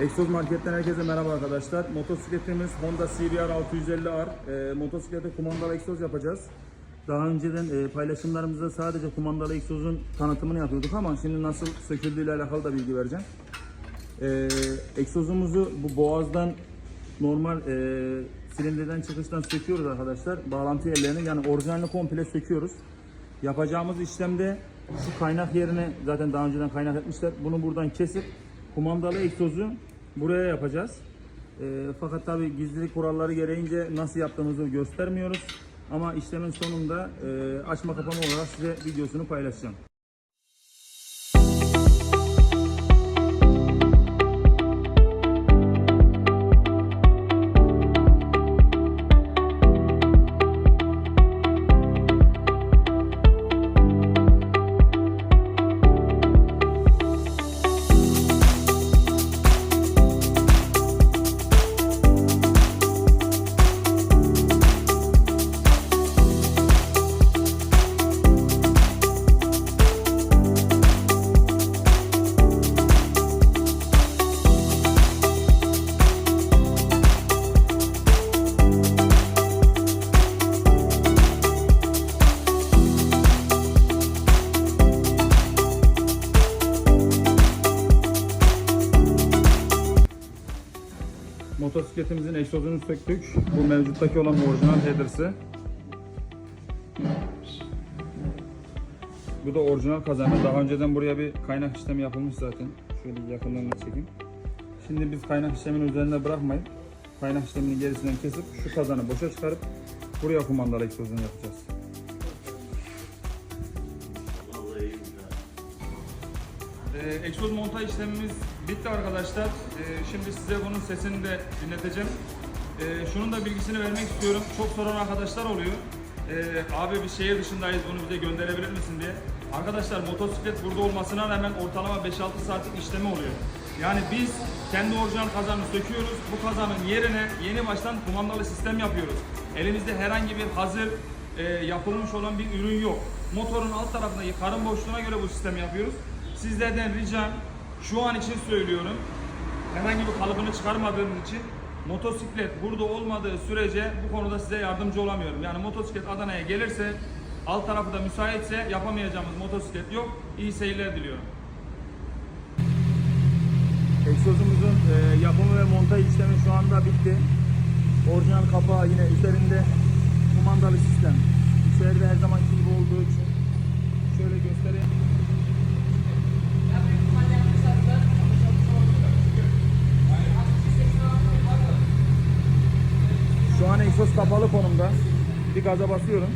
Exos Market'ten herkese merhaba arkadaşlar. Motosikletimiz Honda CBR 650R. E, motosiklete kumandalı egzoz yapacağız. Daha önceden e, paylaşımlarımızda sadece kumandalı egzozun tanıtımını yapıyorduk ama şimdi nasıl söküldüğüyle alakalı da bilgi vereceğim. E, egzozumuzu bu boğazdan normal e, silindirden çıkıştan söküyoruz arkadaşlar. Bağlantı yerlerini yani orijinalini komple söküyoruz. Yapacağımız işlemde şu kaynak yerine zaten daha önceden kaynak etmişler. Bunu buradan kesip kumandalı egzozu buraya yapacağız. E, fakat tabi gizlilik kuralları gereğince nasıl yaptığımızı göstermiyoruz. Ama işlemin sonunda e, açma kapama olarak size videosunu paylaşacağım. Motosikletimizin egzozunu söktük. Bu mevcuttaki olan orijinal header'sı. Bu da orijinal kazanı. Daha önceden buraya bir kaynak işlemi yapılmış zaten. Şöyle bir yakınlarına çekeyim. Şimdi biz kaynak işlemini üzerinde bırakmayıp kaynak işlemini gerisinden kesip şu kazanı boşa çıkarıp buraya kumandalı egzozunu yapacağız. Ee, egzoz montaj işlemimiz bitti arkadaşlar. Ee, şimdi size bunun sesini de dinleteceğim. Ee, şunun da bilgisini vermek istiyorum. Çok soran arkadaşlar oluyor. Abi bir şehir dışındayız bunu bize gönderebilir misin diye. Arkadaşlar motosiklet burada olmasına rağmen ortalama 5-6 saatlik işlemi oluyor. Yani biz kendi orijinal kazanı söküyoruz. Bu kazanın yerine yeni baştan kumandalı sistem yapıyoruz. Elimizde herhangi bir hazır e, yapılmış olan bir ürün yok. Motorun alt tarafındaki karın boşluğuna göre bu sistemi yapıyoruz. Sizlerden ricam şu an için söylüyorum. Herhangi bir kalıbını çıkarmadığımız için motosiklet burada olmadığı sürece bu konuda size yardımcı olamıyorum. Yani motosiklet Adana'ya gelirse alt tarafı da müsaitse yapamayacağımız motosiklet yok. İyi seyirler diliyorum. Egzozumuzun e, yapımı ve montaj işlemi şu anda bitti. Orijinal kapağı yine üzerinde kumandalı sistem. İçeride her zamanki gibi olduğu için şöyle göstereyim. Vites kapalı konumda. Bir gaza basıyorum.